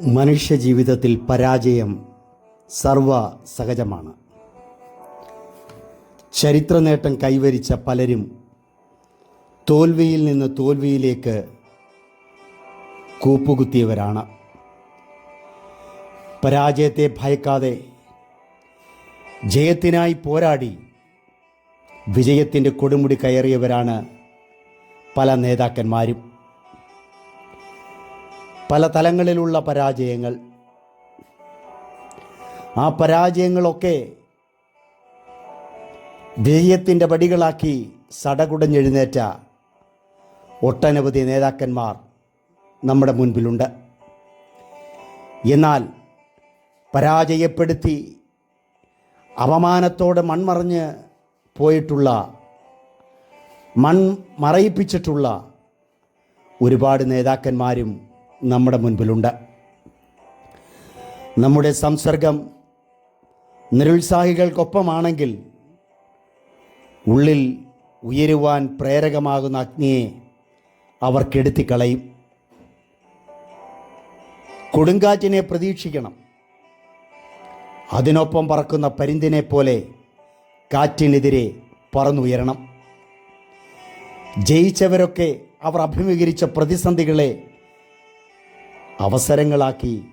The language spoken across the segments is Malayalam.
മനുഷ്യജീവിതത്തിൽ പരാജയം സർവ സഹജമാണ് ചരിത്ര നേട്ടം കൈവരിച്ച പലരും തോൽവിയിൽ നിന്ന് തോൽവിയിലേക്ക് കൂപ്പുകുത്തിയവരാണ്. പരാജയത്തെ ഭയക്കാതെ ജയത്തിനായി പോരാടി വിജയത്തിന്റെ കൊടുമുടി കയറിയവരാണ് പല നേതാക്കന്മാരും. പല തലങ്ങളിലുള്ള പരാജയങ്ങൾ. ആ പരാജയങ്ങളൊക്കെ വിജയത്തിന്റെ പടികളാക്കി സടകുടഞ്ഞെഴുന്നേറ്റ ഒട്ടനവധി നേതാക്കന്മാർ നമ്മുടെ മുൻപിലുണ്ട്. എന്നാൽ പരാജയപ്പെടുത്തി അപമാനത്തോടെ മൺമറഞ്ഞ് പോയിട്ടുള്ള മൺ മറയിപ്പിച്ചിട്ടുള്ള ഒരുപാട് നേതാക്കന്മാരും നമ്മുടെ മുൻപിലുണ്ട്. നമ്മുടെ സംസർഗം നിരുത്സാഹികൾക്കൊപ്പമാണെങ്കിൽ ഉള്ളിൽ ഉയരുവാൻ പ്രേരകമാകുന്ന അഗ്നിയെ അവർ കെടുത്തിക്കളയും കൊടുങ്കാറ്റിനെ പ്രതീക്ഷിക്കണം. അതിനൊപ്പം പറക്കുന്ന പരിന്തിനെ പോലെ കാറ്റിനെതിരെ പറന്നുയരണം. ജയിച്ചവരൊക്കെ അവർ അഭിമുഖീകരിച്ച പ്രതിസന്ധികളെ അവസരങ്ങളാക്കി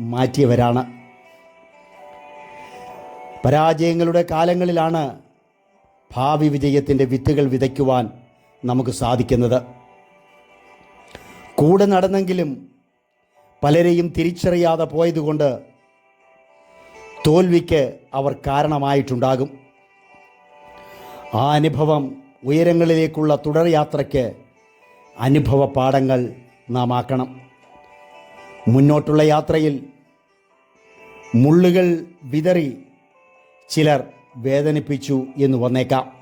മാറ്റിയവരാണ്. പരാജയങ്ങളുടെ കാലങ്ങളിലാണ് ഭാവി വിജയത്തിന്റെ വിത്തുകൾ വിതയ്ക്കുവാൻ നമുക്ക് സാധിക്കുന്നത്. കൂടെ നടന്നെങ്കിലും പലരെയും തിരിച്ചറിയാതെ പോയതുകൊണ്ട് തോൽവിക്ക് അവർ കാരണമായിട്ടുണ്ടാകും. ആ അനുഭവം ഉയരങ്ങളിലേക്കുള്ള തുടർയാത്രയ്ക്ക് അനുഭവ പാഠങ്ങൾ നാം ആക്കണം മുന്നോട്ടുള്ള യാത്രയിൽ മുള്ളുകൾ വിതറി ചിലർ വേദനിപ്പിച്ചു എന്ന് വന്നേക്കാം.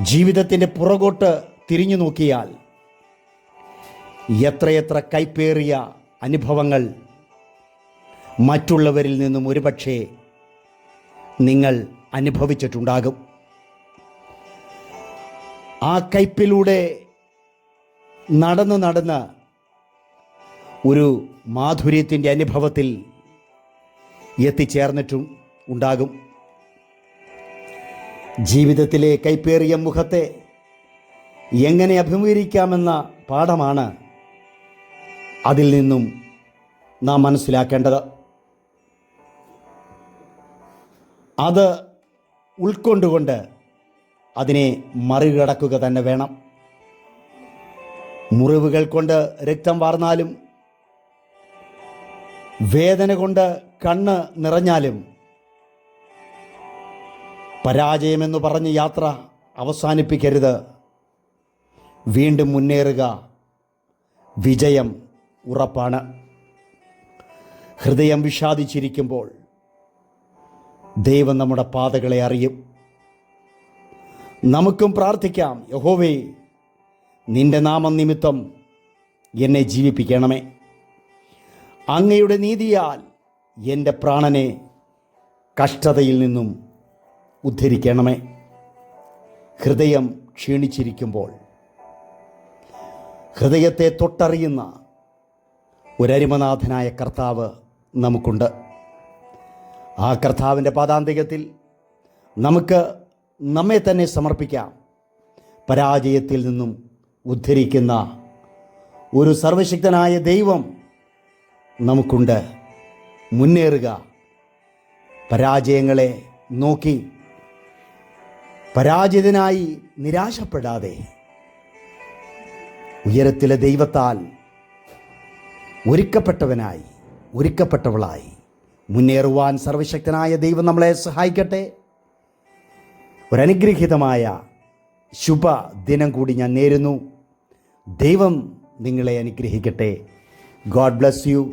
ജീവിതത്തിന്റെ പുറകോട്ട് തിരിഞ്ഞു നോക്കിയാൽ എത്രയെത്ര കൈപ്പേറിയ അനുഭവങ്ങൾ മറ്റുള്ളവരിൽ നിന്നും ഒരുപക്ഷേ നിങ്ങൾ അനുഭവിച്ചിട്ടുണ്ടാകും. ആ കയ്പിലൂടെ നടന്ന് നടന്ന് ഒരു മാധുര്യത്തിന്റെ അനുഭവത്തിൽ എത്തിച്ചേർന്നിട്ടും ഉണ്ടാകും. ജീവിതത്തിലെ കൈപ്പേറിയ മുഖത്തെ എങ്ങനെ അഭിമുഖീകരിക്കാമെന്ന പാഠമാണ് അതിൽ നിന്നും നാം മനസ്സിലാക്കേണ്ടത്. അത് ഉൾക്കൊണ്ടുകൊണ്ട് അതിനെ മറികടക്കുക തന്നെ വേണം. മുറിവുകൾ കൊണ്ട് രക്തം വാർന്നാലും വേദന കൊണ്ട് കണ്ണ് നിറഞ്ഞാലും പരാജയമെന്ന് പറഞ്ഞ് യാത്ര അവസാനിപ്പിക്കരുത്. വീണ്ടും മുന്നേറുക. വിജയം ഉറപ്പാണ്. ഹൃദയം വിഷാദിച്ചിരിക്കുമ്പോൾ ദൈവം നമ്മുടെ പാതകളെ അറിയും. നമുക്കും പ്രാർത്ഥിക്കാം യഹോവേ നിന്റെ നാമം നിമിത്തം എന്നെ ജീവിപ്പിക്കണമേ. അങ്ങയുടെ നീതിയാൽ എന്റെ പ്രാണനെ കഷ്ടതയിൽ നിന്നും ഉദ്ധരിക്കണമേ. ഹൃദയം ക്ഷീണിച്ചിരിക്കുമ്പോൾ ഹൃദയത്തെ തൊട്ടറിയുന്ന ഒരരിമനാഥനായ കർത്താവ് നമുക്കുണ്ട്. ആ കർത്താവിന്റെ പാതാന്തികത്തിൽ നമുക്ക് നമ്മെ തന്നെ സമർപ്പിക്കാം. പരാജയത്തിൽ നിന്നും ഉദ്ധരിക്കുന്ന ഒരു സർവശക്തനായ ദൈവം നമുക്കുണ്ട്. മുന്നേറുക. പരാജയങ്ങളെ നോക്കി. പരാജിതനായി നിരാശപ്പെടാതെ. ഉയരത്തിലെ ദൈവത്താൽ ഒരുക്കപ്പെട്ടവനായി ഒരുക്കപ്പെട്ടവളായി. മുന്നേറുവാൻ സർവശക്തനായ ദൈവം നമ്മളെ സഹായിക്കട്ടെ. ഒരനുഗ്രഹീതമായ ശുഭ ദിനം കൂടി ഞാൻ നേരുന്നു. ദൈവം നിങ്ങളെ അനുഗ്രഹിക്കട്ടെ. God bless you.